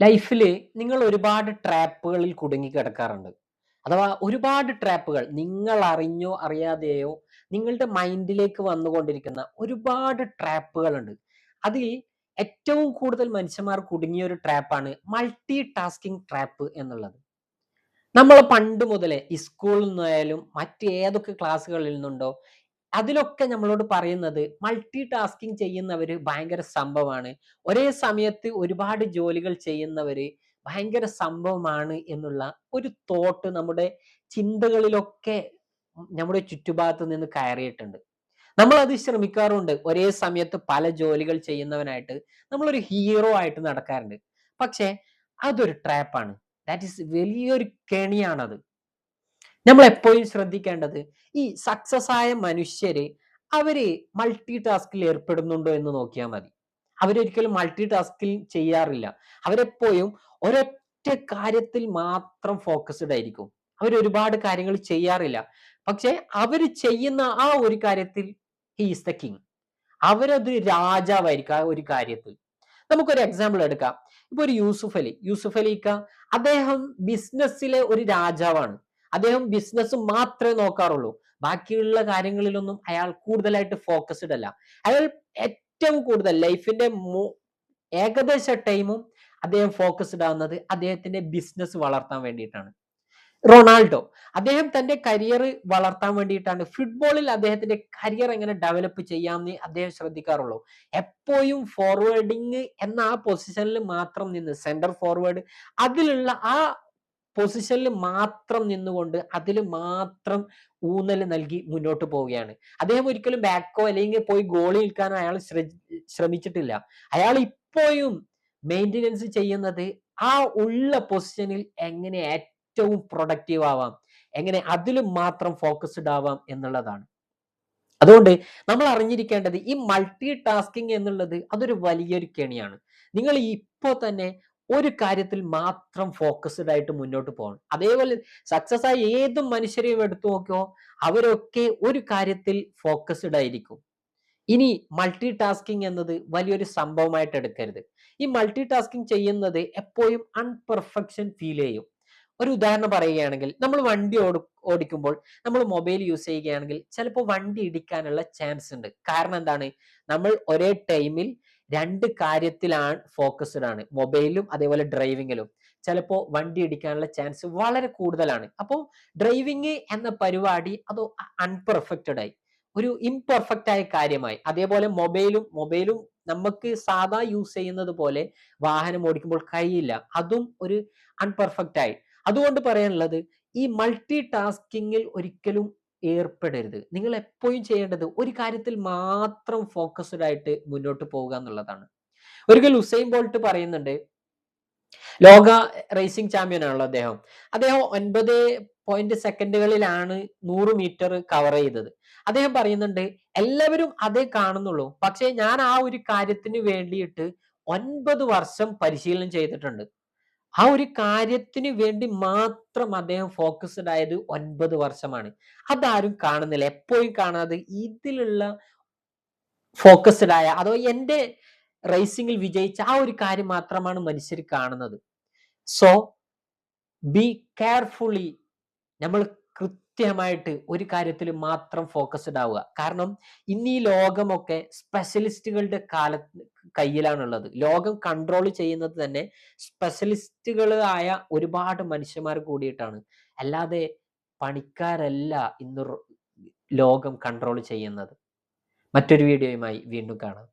ലൈഫിൽ നിങ്ങൾ ഒരുപാട് ട്രാപ്പുകളിൽ കുടുങ്ങി കിടക്കാറുണ്ട് അഥവാ ഒരുപാട് ട്രാപ്പുകൾ നിങ്ങൾ അറിഞ്ഞോ അറിയാതെയോ നിങ്ങളുടെ മൈൻഡിലേക്ക് വന്നുകൊണ്ടിരിക്കുന്ന ഒരുപാട് ട്രാപ്പുകളുണ്ട്. അതിൽ ഏറ്റവും കൂടുതൽ മനുഷ്യന്മാർ കുടുങ്ങിയ ഒരു ട്രാപ്പാണ് മൾട്ടി ടാസ്കിംഗ് ട്രാപ്പ് എന്നുള്ളത്. നമ്മൾ പണ്ട് മുതലേ സ്കൂളിൽ നിന്നായാലും മറ്റ് ഏതൊക്കെ ക്ലാസ്സുകളിൽ നിന്നുണ്ടോ അതിലൊക്കെ നമ്മളോട് പറയുന്നത് മൾട്ടി ടാസ്കിങ് ചെയ്യുന്നവര് ഭയങ്കര സംഭവമാണ്. ഒരേ സമയത്ത് ഒരുപാട് ജോലികൾ ചെയ്യുന്നവര് ഭയങ്കര സംഭവമാണ് എന്നുള്ള ഒരു തോട്ട് നമ്മുടെ ചിന്തകളിലൊക്കെ നമ്മുടെ ചുറ്റുഭാഗത്ത് നിന്ന് കയറിയിട്ടുണ്ട്. നമ്മൾ അത് ശ്രമിക്കാറുണ്ട്. ഒരേ സമയത്ത് പല ജോലികൾ ചെയ്യുന്നവനായിട്ട് നമ്മളൊരു ഹീറോ ആയിട്ട് നടക്കാറുണ്ട്. പക്ഷേ അതൊരു ട്രാപ്പാണ് ദാറ്റ് ഈസ് വലിയൊരു കെണിയാണത്. നമ്മൾ എപ്പോഴും ശ്രദ്ധിക്കേണ്ടത് ഈ സക്സസ് ആയ മനുഷ്യര് അവർ മൾട്ടി ടാസ്കിൽ ഏർപ്പെടുന്നുണ്ടോ എന്ന് നോക്കിയാൽ മതി. അവരൊരിക്കലും മൾട്ടി ടാസ്കിൽ ചെയ്യാറില്ല. അവരെപ്പോഴും ഒരൊറ്റ കാര്യത്തിൽ മാത്രം ഫോക്കസ്ഡ് ആയിരിക്കും. അവർ ഒരുപാട് കാര്യങ്ങൾ ചെയ്യാറില്ല. പക്ഷെ അവർ ചെയ്യുന്ന ആ ഒരു കാര്യത്തിൽ ഹീസ് ദ കിങ് അവരത് രാജാവായിരിക്കും ആ ഒരു കാര്യത്തിൽ. നമുക്കൊരു എക്സാമ്പിൾ എടുക്കാം. ഇപ്പൊ ഒരു യൂസുഫ് അലി. അദ്ദേഹം ബിസിനസ്സിലെ ഒരു രാജാവാണ്. അദ്ദേഹം ബിസിനസ് മാത്രമേ നോക്കാറുള്ളൂ. ബാക്കിയുള്ള കാര്യങ്ങളിലൊന്നും അയാൾ കൂടുതലായിട്ട് ഫോക്കസ്ഡ് അല്ല. അയാൾ ഏറ്റവും കൂടുതൽ ലൈഫിന്റെ ഏകദേശ ടൈമും അദ്ദേഹം ഫോക്കസ്ഡ് ആവുന്നത് അദ്ദേഹത്തിന്റെ ബിസിനസ് വളർത്താൻ വേണ്ടിയിട്ടാണ്. റൊണാൾഡോ അദ്ദേഹം തന്റെ കരിയർ വളർത്താൻ വേണ്ടിയിട്ടാണ്. ഫുട്ബോളിൽ അദ്ദേഹത്തിന്റെ കരിയർ എങ്ങനെ ഡെവലപ്പ് ചെയ്യാമെന്ന് അദ്ദേഹം ശ്രദ്ധിക്കാറുള്ളൂ. എപ്പോഴും ഫോർവേഡിങ് എന്ന ആ പൊസിഷനിൽ മാത്രം നിന്ന് സെന്റർ ഫോർവേഡ് അതിലുള്ള ആ പൊസിഷനിൽ മാത്രം നിന്നുകൊണ്ട് അതിൽ മാത്രം ഊന്നൽ നൽകി മുന്നോട്ട് പോവുകയാണ്. അദ്ദേഹം ഒരിക്കലും ബാക്കോ അല്ലെങ്കിൽ പോയി ഗോളി നിൽക്കാനോ അയാൾ ശ്രമിച്ചിട്ടില്ല. അയാൾ ഇപ്പോഴും മെയിന്റെനൻസ് ചെയ്യുന്നത് ആ ഉള്ള പൊസിഷനിൽ എങ്ങനെ ഏറ്റവും പ്രൊഡക്റ്റീവ് ആവാം എങ്ങനെ അതിൽ മാത്രം ഫോക്കസ്ഡ് ആവാം എന്നുള്ളതാണ്. അതുകൊണ്ട് നമ്മൾ അറിഞ്ഞിരിക്കേണ്ടത് ഈ മൾട്ടി ടാസ്കിങ് എന്നുള്ളത് അതൊരു വലിയൊരു കെണിയാണ്. നിങ്ങൾ ഇപ്പോൾ തന്നെ ഒരു കാര്യത്തിൽ മാത്രം ഫോക്കസ്ഡ് ആയിട്ട് മുന്നോട്ട് പോകണം. അതേപോലെ സക്സസ് ആയ ഏത് മനുഷ്യരെയും എടുത്തു നോക്കിയോ അവരൊക്കെ ഒരു കാര്യത്തിൽ ഫോക്കസ്ഡ് ആയിരിക്കും. ഇനി മൾട്ടി ടാസ്കിങ് എന്നത് വലിയൊരു സംഭവമായിട്ട് എടുക്കരുത്. ഈ മൾട്ടി ടാസ്കിങ് ചെയ്യുന്നത് എപ്പോഴും അൺപെർഫെക്ഷൻ ഫീൽ ചെയ്യും. ഒരു ഉദാഹരണം പറയുകയാണെങ്കിൽ നമ്മൾ വണ്ടി ഓടിക്കുമ്പോൾ നമ്മൾ മൊബൈൽ യൂസ് ചെയ്യുകയാണെങ്കിൽ ചിലപ്പോൾ വണ്ടി ഇടിക്കാനുള്ള ചാൻസ് ഉണ്ട്. കാരണം എന്താണ്? നമ്മൾ ഒരേ ടൈമിൽ രണ്ട് കാര്യത്തിലാണ് ഫോക്കസ്ഡ് ആണ് മൊബൈലും അതേപോലെ ഡ്രൈവിങ്ങിലും ചിലപ്പോൾ വണ്ടി ഇടിക്കാനുള്ള ചാൻസ് വളരെ കൂടുതലാണ്. അപ്പോൾ ഡ്രൈവിങ് എന്ന പരിപാടി അത് അൺപെർഫെക്റ്റഡ് ആയി. ഒരു ഇംപെർഫെക്റ്റ് ആയ കാര്യമായി. അതേപോലെ മൊബൈലും മൊബൈലും നമുക്ക് സാധാ യൂസ് ചെയ്യുന്നത് പോലെ വാഹനം ഓടിക്കുമ്പോൾ കഴിയില്ല. അതും ഒരു അൺപെർഫെക്റ്റ് ആയി. അതുകൊണ്ട് പറയാനുള്ളത് ഈ മൾട്ടി ടാസ്കിങ്ങിൽ ഒരിക്കലും ഏർപ്പെടരുത്. നിങ്ങൾ എപ്പോഴും ചെയ്യേണ്ടത് ഒരു കാര്യത്തിൽ മാത്രം ഫോക്കസ്ഡ് ആയിട്ട് മുന്നോട്ട് പോവുക എന്നുള്ളതാണ്. ഒരിക്കൽ ഉസൈൻ ബോൾട്ട് പറയുന്നുണ്ട് ലോക റേസിംഗ് ചാമ്പ്യൻ ആണല്ലോ അദ്ദേഹം. അദ്ദേഹം ഒൻപത് പോയിന്റ് സെക്കൻഡുകളിലാണ് നൂറ് മീറ്റർ കവർ ചെയ്തത്. അദ്ദേഹം പറയുന്നുണ്ട് എല്ലാവരും അതേ കാണുന്നുള്ളൂ. പക്ഷേ ഞാൻ ആ ഒരു കാര്യത്തിന് വേണ്ടിയിട്ട് ഒൻപത് വർഷം പരിശീലനം ചെയ്തിട്ടുണ്ട്. ആ ഒരു കാര്യത്തിന് വേണ്ടി മാത്രം അദ്ദേഹം ഫോക്കസ്ഡ് ആയത് ഒൻപത് വർഷമാണ്. അതാരും കാണുന്നില്ല. എപ്പോഴും കാണാതെ ഇതിലുള്ള ഫോക്കസ്ഡ് ആയ അതോ എന്റെ റേസിംഗിൽ വിജയിച്ച ആ ഒരു കാര്യം മാത്രമാണ് മനുഷ്യർ കാണുന്നത്. സോ ബി കെയർഫുള്ളി നമ്മൾ കൃത്യമായിട്ട് ഒരു കാര്യത്തിൽ മാത്രം ഫോക്കസ്ഡ് ആവുക. കാരണം ഇന്ന് ഈ ലോകമൊക്കെ സ്പെഷ്യലിസ്റ്റുകളുടെ കാല കയ്യിലാണുള്ളത്. ലോകം കൺട്രോൾ ചെയ്യുന്നത് തന്നെ സ്പെഷ്യലിസ്റ്റുകൾ ആയ ഒരുപാട് മനുഷ്യന്മാർ കൂടിയിട്ടാണ്. അല്ലാതെ പണിക്കാരല്ല ഇന്ന് ലോകം കൺട്രോൾ ചെയ്യുന്നത്. മറ്റൊരു വീഡിയോയുമായി വീണ്ടും കാണാം.